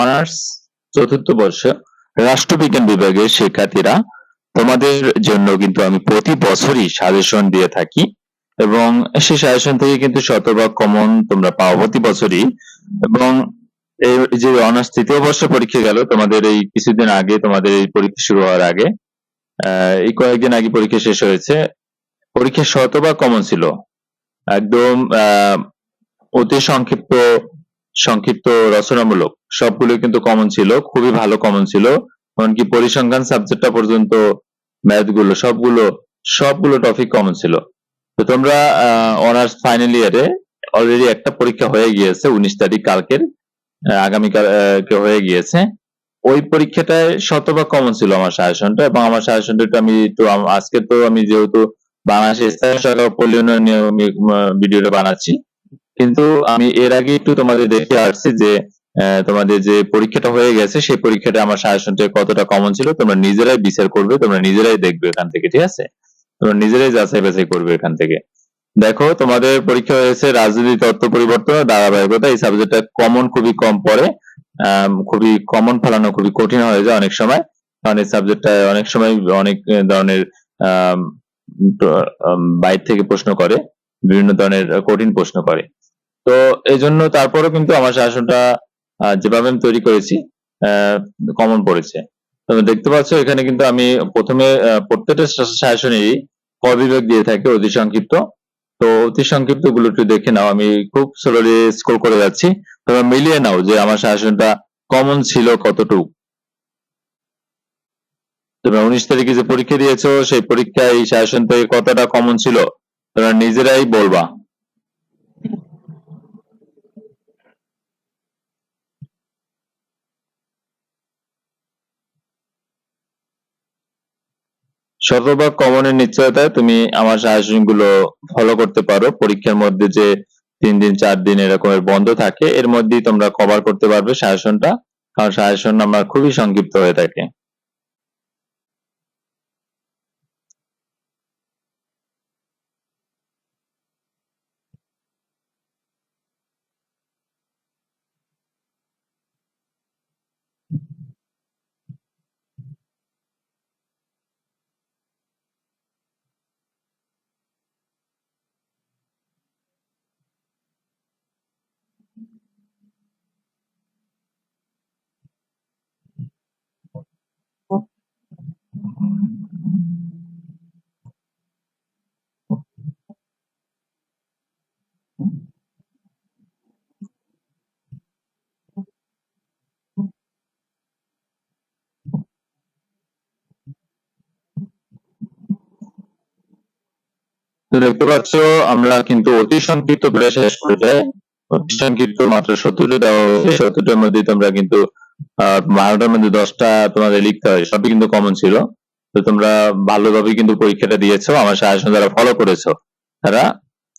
Honours, চতুর্থ বর্ষ, রাষ্ট্রবিজ্ঞান বিভাগের শিক্ষার্থীরা, তোমাদের জন্য কিন্তু আমি প্রতি বছরই সাজেশন দিয়ে থাকি এবং সেই সাজেশন থেকে কিন্তু শতভাগ কমন তোমরা পাও প্রতি বছরই এবং এই যে অনার্স তৃতীয় বর্ষ পরীক্ষা গেল, তোমাদের এই কিছুদিন আগে তোমাদের এই পরীক্ষা শুরু হওয়ার আগে এই কয়েকদিন আগে পরীক্ষা শেষ হয়েছে। পরীক্ষা শতভাগ কমন ছিল। একদম অতি সংক্ষিপ্ত সংক্ষিপ্ত রচনামূলক। সবগুলো কিন্তু কমন ছিল, খুবই ভালো কমন ছিল। এমনকি পরিসংখ্যান সাবজেক্টটা পর্যন্ত ম্যাথগুলো, সবগুলো সবগুলো টপিক কমন ছিল। তো তোমরা অনার্স ফাইনাল ইয়ারে অলরেডি একটা পরীক্ষা হয়ে গিয়েছে, উনিশ তারিখ কালকের আগামীকাল হয়ে গিয়েছে। ওই পরীক্ষাটায় শতভাগ কমন ছিল আমার সাজেশনটা এবং আমার সাজেশনটা আমি, একটু আজকে তো আমি যেহেতু বাংলাদেশ স্থানীয় সরকার পল্লী উন্নয়ন ভিডিওটা বানাচ্ছি কিন্তু আমি এর আগে একটু তোমাদের দেখে আসছি যে আহ, তোমাদের যে পরীক্ষাটা হয়ে গেছে সেই পরীক্ষাটা আমার সাজেশনটা কতটা কমন ছিল তোমরা নিজেরাই বিচার করবে তোমরা নিজেরাই দেখবে এখান থেকে ঠিক আছে? তোমরা নিজেরাই যাচাই বাছাই করবে এখান থেকে। দেখো তোমাদের পরীক্ষা হয়েছে রাজনীতি তত্ত্ব পরিবর্তন ধারাবাহিকতা। এই সাবজেক্টটা কমন খুবই কম পড়ে খুবই কমন ফেলানো খুবই কঠিন হয়ে যায় অনেক সময়। কারণ এই সাবজেক্টটা অনেক সময় অনেক ধরনের আম, বাইর থেকে প্রশ্ন করে বিভিন্ন ধরনের কঠিন প্রশ্ন করে। তো এই জন্য তারপরেও কিন্তু আমার শাসনটা যেভাবে আমি তৈরি করেছি কমন পড়েছে। তুমি দেখতে পাচ্ছ, এখানে কিন্তু আমি প্রথমে প্রত্যেকটা শাসনেরই ক দিয়ে থাকে, অতি সংক্ষিপ্ত। তো অতি সংক্ষিপ্তগুলো একটু দেখে নাও, আমি খুব স্লোলি স্ক্রল করে যাচ্ছি। তোমরা মিলিয়ে নাও যে আমার শাসনটা কমন ছিল কতটুকু। তোমরা উনিশ তারিখে যে পরীক্ষা দিয়েছ, সেই পরীক্ষায় এই শাসন থেকে কতটা কমন ছিল, তোমরা নিজেরাই বলবা। শতভাগ কমনের নিশ্চয়তায় তুমি আমার সাজেশনগুলো ফলো করতে পারো। পরীক্ষার মধ্যে যে তিন দিন, চার দিন এরকমের বন্ধ থাকে, এর মধ্যেই তোমরা কভার করতে পারবে সাজেশনটা। কারণ সাজেশন আমার খুবই সংক্ষিপ্ত হয়ে থাকে তো দেখতে পাচ্ছ আমরা কিন্তু অতি সংক্ষিপ্ত করে শেষ করে দেয় অতি সংক্ষিপ্ত মাত্র সত্তরটা দেওয়া হয়েছে। সত্তরটার মধ্যে তোমরা কিন্তু আহ, বারোটার মধ্যে দশটা তোমাদের লিখতে হয়। সবই কিন্তু কমন ছিল। তো তোমরা ভালোভাবে কিন্তু পরীক্ষাটা দিয়েছ। আমার সাজেশন যারা ফলো করেছ তারা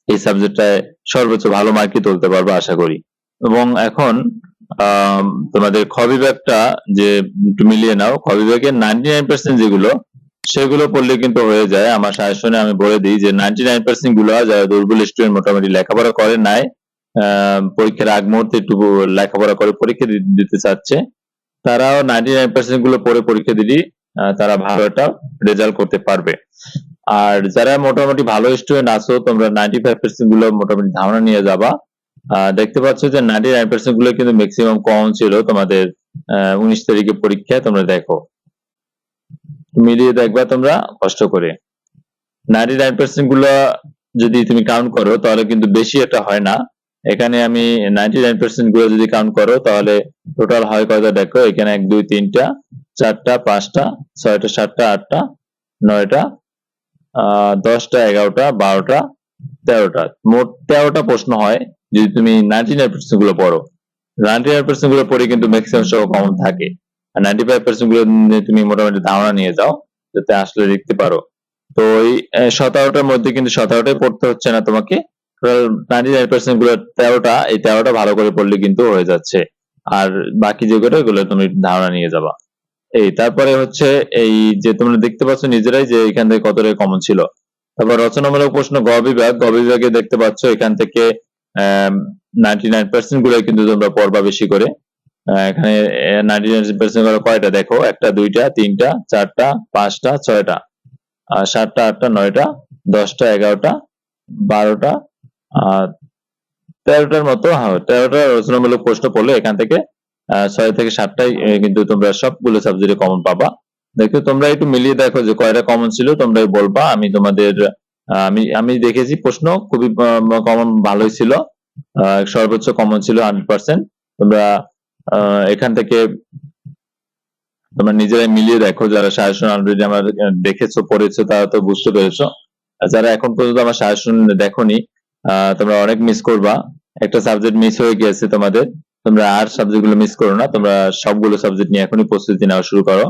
এই সাবজেক্টটায় সর্বোচ্চ ভালো মার্কই তুলতে পারবে আশা করি। এবং এখন তোমাদের খ বিভাগটা যে একটু মিলিয়ে নাও। খ বিভাগের নাইনটি নাইন পার্সেন্ট যেগুলো সেগুলো পড়লে কিন্তু হয়ে যায়। আমার সাজেশনে আমি বলে দিই যে নাইনটি নাইন পার্সেন্টগুলো যারা দুর্বল স্টুডেন্ট মোটামুটি লেখাপড়া করে নাই পরীক্ষার আগ মুহূর্তে একটু লেখাপড়া করে পরীক্ষা দিতে চাচ্ছে, তারাও নাইনটি নাইন পার্সেন্টগুলো পড়ে পরীক্ষা দিলি তারা ভালো একটা রেজাল্ট করতে পারবে। আর যারা মোটামুটি ভালো স্টুডেন্ট আছো, তোমরা নাইনটি ফাইভ পার্সেন্টগুলো মোটামুটি ধারণা নিয়ে যাবা। দেখতে পাচ্ছ যে নাইনটি নাইন পার্সেন্টগুলো কিন্তু ম্যাক্সিমাম কম ছিল তোমাদের উনিশ তারিখে পরীক্ষায় তোমরা দেখো। মিলিয়ে দেখবা তোমরা কষ্ট করে। নাইনটি নাইন পার্সেন্টগুলো যদি তুমি কাউন্ট করো, তাহলে কিন্তু বেশি এটা হয় না। এখানে আমি নাইনটি নাইন পার্সেন্টগুলো যদি কাউন্ট করো, তাহলে টোটাল হয় কয়টা দেখো? এখানে এক, দুই, তিনটা, চারটা, পাঁচটা, ছয়টা, সাতটা, আটটা, নয়টা দশটা, এগারোটা, বারোটা, তেরোটা। মোট তেরোটা প্রশ্ন হয় যদি তুমি নাইনটি নাইন পার্সেন্টগুলো পড়ো। নাইনটি নাইন পার্সেন্টগুলো পড়ে কিন্তু ম্যাক্সিমাম সহ কমন থাকে। নাইনটি ফাইভ পার্সেন্টগুলো তুমি মোটামুটি ধারণা নিয়ে যাও যাতে আসলে লিখতে পারো। তো আহ, সতেরোটার মধ্যে কিন্তু সতেরোটাই পড়তে হচ্ছে না তোমাকে। নাইনটি নাইন পার্সেন্টগুলো তেরোটা এই তেরোটা ভালো করে পড়লে কিন্তু হয়ে যাচ্ছে। আর বাকি যেগুলো এগুলো তুমি ধারণা নিয়ে যাবা। এই তারপরে হচ্ছে এই যে তোমরা দেখতে পাচ্ছ নিজেরাই যে এখান থেকে কতটা কমন ছিল। তারপর রচনামূলক প্রশ্ন গ বিভাগ। গ বিভাগে দেখতে পাচ্ছ এখান থেকে নাইনটি নাইন পার্সেন্টগুলো কিন্তু তোমরা পড়বা বেশি করে। এখানে নাইনটি নাইন পার্সেন্টগুলো কয়টা? দেখো, একটা, দুইটা, তিনটা, চারটা, পাঁচটা, ছয়টা। আর সাতটা, আটটা, নয়টা, দশটা, এগারোটা, বারোটা, আর তেরোটার মতো হ্যাঁ তেরোটা রচনামূলক প্রশ্ন পড়লে এখান থেকে ছয় থেকে সাতটাই কিন্তু তোমরা সবগুলো সাবজেক্টে কমন পাবা। দেখো, তোমরা একটু মিলিয়ে দেখো যে কয়টা কমন ছিল তোমরা বলবা। আমি তোমাদের আমি আমি দেখেছি প্রশ্ন, খুবই কমন ভালোই ছিল। সর্বোচ্চ কমন ছিল হান্ড্রেড পার্সেন্ট তোমরা এখান থেকে তোমরা নিজেরাই মিলিয়ে দেখো, যারা সাজেশন অলরেডি আমার দেখেছ, পড়েছো, তারা তো বুঝতে পেরেছ। যারা এখন পর্যন্ত আমার সাজেশন দেখোনি তোমরা অনেক মিস করবা। একটা সাবজেক্ট মিস হয়ে গিয়েছে তোমাদের। তোমরা আর সাবজেক্টগুলো মিস করো না, তোমরা সবগুলো সাবজেক্ট নিয়ে এখনই প্রস্তুতি নেওয়া শুরু করো।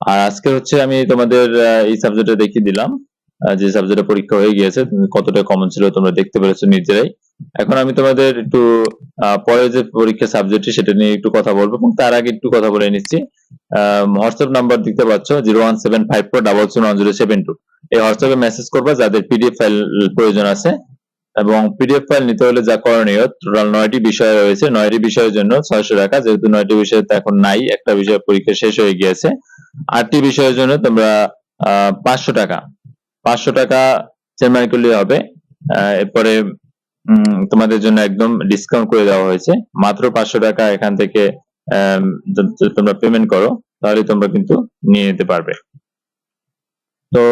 আর আজকে হচ্ছে আমি তোমাদের এই সাবজেক্টে দেখিয়ে দিলাম। যে সাবজেক্টে পরীক্ষা হয়ে গিয়েছে, কতটা কমন ছিল তোমরা দেখতে পেরেছ নিজেরাই। এখন আমি তোমাদের একটু পরে যে পরীক্ষা সাবজেক্টটি সেটা নিয়ে একটু কথা বলব এবং তার আগে একটু কথা বলে নিচ্ছি। হোয়াটসঅ্যাপ নাম্বার দেখতে পাচ্ছ zero one seven five four double seven one zero seven two এই হোয়াটসঅ্যাপে মেসেজ করবা যাদের পিডিএফ ফাইল প্রয়োজন আছে এবং পিডিএফ ফাইল নিতে হলে যা করণীয় টোটাল নয়টি বিষয় রয়েছে। নয়টি বিষয়ের জন্য ছয়শো টাকা, যেহেতু নয়টি বিষয় তো এখন নাই, একটা বিষয় পরীক্ষা শেষ হয়ে গিয়েছে। আটটি বিষয়ের জন্য তোমরা পাঁচশো টাকা। পাঁচশো টাকা চেম্বার করলে হবে। এরপরে তোমাদের জন্য একদম ডিসকাউন্ট করে দেওয়া হয়েছে। মাত্র পাঁচশো টাকা এখান থেকে তোমরা পেমেন্ট করো, তাহলে তোমরা কিন্তু নিয়ে নিতে পারবে। তো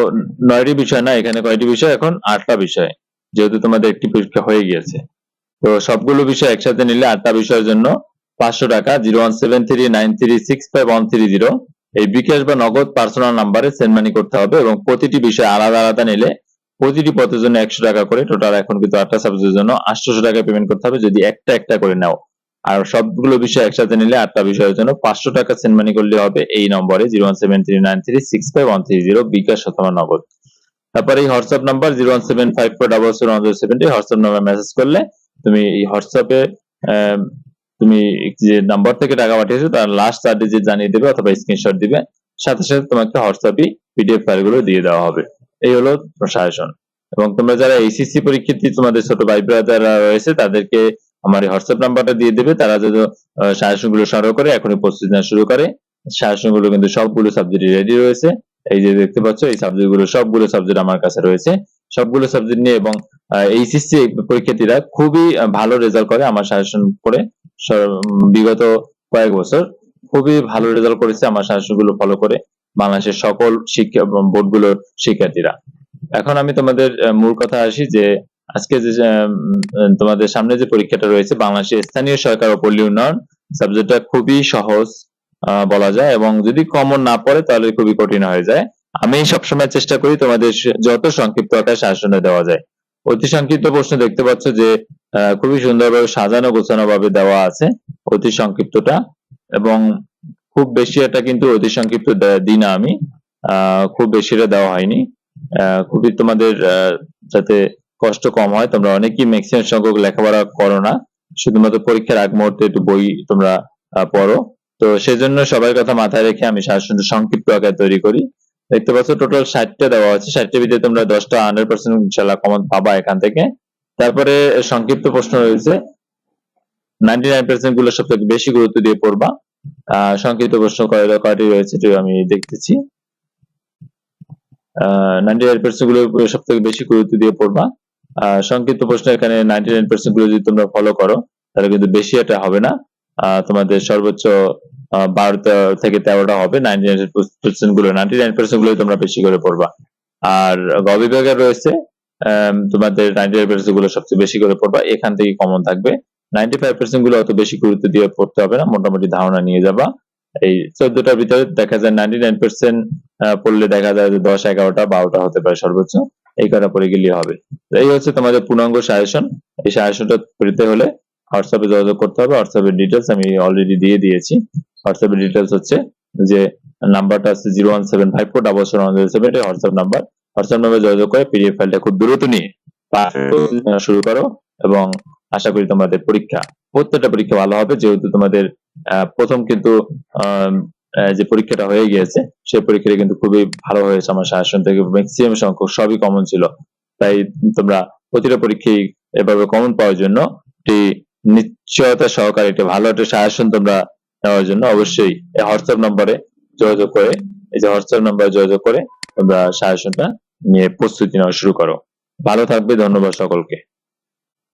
নয়টি বিষয় না, এখানে কয়টি বিষয়? এখন আটটা বিষয়, যেহেতু তোমাদের একটি পরীক্ষা হয়ে গিয়েছে। তো সবগুলো বিষয় একসাথে নিলে আটটা বিষয়ের জন্য পাঁচশো টাকা, zero one seven three nine three six five one three zero. এই বিকাশ বা নগদ পার্সোনাল নাম্বারে সেন্ড মানি করতে হবে এবং প্রতিটি বিষয় আলাদা আলাদা নিলে প্রতিটি পথের জন্য একশো টাকা করে টোটাল এখন কিন্তু আটটা সাবজেক্টের জন্য আটশোশো টাকা পেমেন্ট করতে হবে, যদি একটা একটা করে নাও। আর সবগুলো বিষয় একসাথে নিলে আটটা বিষয়ের জন্য পাঁচশো টাকা সেন্ড মানি করলে হবে, এই নম্বরে zero one seven three nine three six five one three zero bKash শতমা Nagad. তারপরে এই WhatsApp number zero one seven five four double seven one zero seven WhatsApp number message করলে তুমি এই হোয়াটসঅ্যাপে তুমি যে নাম্বার থেকে টাকা পাঠিয়েছো, তার লাস্ট চার ডিজিট জানিয়ে দেবে অথবা স্ক্রিনশট দিবে, সাথে সাথে তোমাকে হোয়াটসঅ্যাপে পিডিএফ ফাইলগুলো দিয়ে দেওয়া হবে। এই হলো প্রশাসন। এবং তোমরা যারা এইচএসসি পরীক্ষার্থী তোমাদের ছোট ভাই যারা রয়েছে, তাদেরকে আমার এই হোয়াটসঅ্যাপ নাম্বারটা দিয়ে দেবে। তারা যদি সাজেশন সংগ্রহ করে, এখনই প্রস্তুতি নেওয়া শুরু করে। সাজেশন কিন্তু সবগুলো সাবজেক্ট রেডি রয়েছে। এই যে দেখতে পাচ্ছ, এই সাবজেক্টগুলো, সবগুলো সাবজেক্ট আমার কাছে রয়েছে। সবগুলো সাবজেক্ট নিয়ে এবং এইচএসসি পরীক্ষার্থীরা খুবই ভালো রেজাল্ট করে আমার সাজেশন করে। বিগত কয়েক বছর খুবই ভালো রেজাল্ট করেছে, আমার সাজেশন ফলো করে। বাংলাদেশের সকল শিক্ষা বোর্ডগুলোর শিক্ষার্থীরা। এখন আমি তোমাদের মূল কথা আসি যে, আজকে যে তোমাদের সামনে যে পরীক্ষাটা রয়েছে, বাংলাদেশের স্থানীয় সরকার ও পল্লী উন্নয়ন, সাবজেক্টটা খুবই সহজ বলা যায় এবং যদি কমন না পড়ে, তাহলে খুবই কঠিন হয়ে যায়। আমি সবসময় চেষ্টা করি তোমাদের যত সংক্ষিপ্ত আকারে শাসনে দেওয়া যায়। অতি সংক্ষিপ্ত প্রশ্ন দেখতে পাচ্ছ যে খুবই সুন্দরভাবে সাজানো গোছানো ভাবে দেওয়া আছে অতি সংক্ষিপ্তটা এবং খুব বেশি এটা কিন্তু অতি সংক্ষিপ্ত দিই না আমি। খুব বেশি এটা দেওয়া হয়নি। খুবই তোমাদের যাতে কষ্ট কম হয়, তোমরা অনেকেই ম্যাক্সিমাম সংখ্যক লেখাপড়া করো না। শুধুমাত্র পরীক্ষার আগ মুহূর্তে একটু বই তোমরা পড়ো। তো সেজন্য সবার কথা মাথায় রেখে আমি শাসনটা সংক্ষিপ্ত আকারে তৈরি করি। দেখতে পাচ্ছ টোটাল ষাটটা দেওয়া আছে। ষাটটার ভিতরে তোমরা দশটা হান্ড্রেড পার্সেন্ট ইনশাল্লাহ কমন পাবা এখান থেকে। তারপরে সংক্ষিপ্ত প্রশ্ন রয়েছে। নাইনটি নাইন পার্সেন্টগুলো সব থেকে বেশি গুরুত্ব দিয়ে পড়বা। সংক্ষিপ্ত প্রশ্ন কয়টা রয়েছে আমি দেখতেছি। নাইনটি সব থেকে বেশি গুরুত্ব দিয়ে পড়বা। সংক্ষিপ্ত প্রশ্ন এখানে নাইনটি নাইন পার্সেন্টগুলো যদি তোমরা ফলো করো, তাহলে কিন্তু বেশি এটা হবে না। তোমাদের সর্বোচ্চ বারোটা থেকে তেরোটা হবে নাইনটি নাইন পার্সেন্টগুলো তোমরা বেশি করে পড়বা। আর গ বিভাগে রয়েছে তোমাদের নাইনটি নাইন পার্সেন্টগুলো সবচেয়ে বেশি করে পড়বা। এখান থেকে কমন থাকবে। নাইনটি ফাইভ পার্সেন্টগুলো অত বেশি গুরুত্ব দিয়ে পড়তে হবে না, মোটামুটি ধারণা নিয়ে যাবা। এই চোদ্দটার ভিতরে দেখা যায় নাইনটি নাইন পার্সেন্ট পড়লে দেখা যায় যে দশ, এগারোটা, বারোটা হতে পারে সর্বোচ্চ। এই কটা পড়ে গেলেই হবে। এই হচ্ছে তোমাদের পূর্ণাঙ্গ সাজেশন। এই সাজেশনটা পেতে হলে হোয়াটসঅ্যাপে যোগাযোগ করতে হবে। হোয়াটসঅ্যাপের ডিটেলস আমি অলরেডি দিয়ে দিয়েছি। হোয়াটসঅ্যাপের ডিটেলস হচ্ছে যে নাম্বারটা আছে zero one seven five four double seven seven WhatsApp number. WhatsApp নাম্বারে যোগাযোগ করে পিডিএফ ফাইলটা খুব দ্রুত নিয়ে শুরু করো এবং আশা করি তোমাদের পরীক্ষা, প্রত্যেকটা পরীক্ষা ভালো হবে, যেহেতু তোমাদের প্রথম কিন্তু যে পরীক্ষাটা হয়ে গিয়েছে, সেই পরীক্ষাটা কিন্তু খুবই ভালো হয়েছে আমার শাসন থেকে ম্যাক্সিমাম সংখ্যক সবই কমন ছিল। তাই তোমরা প্রতিটা পরীক্ষায় এভাবে কমন পাওয়ার জন্য একটি নিশ্চয়তা সহকারে, একটা ভালো একটা শাসন তোমরা নেওয়ার জন্য অবশ্যই এই হোয়াটসঅ্যাপ নম্বরে যোগাযোগ করে, এই যে হোয়াটসঅ্যাপ নম্বরে যোগাযোগ করে তোমরা সাজেশনটা নিয়ে প্রস্তুতি নেওয়া শুরু করো। ভালো থাকবে, ধন্যবাদ সকলকে।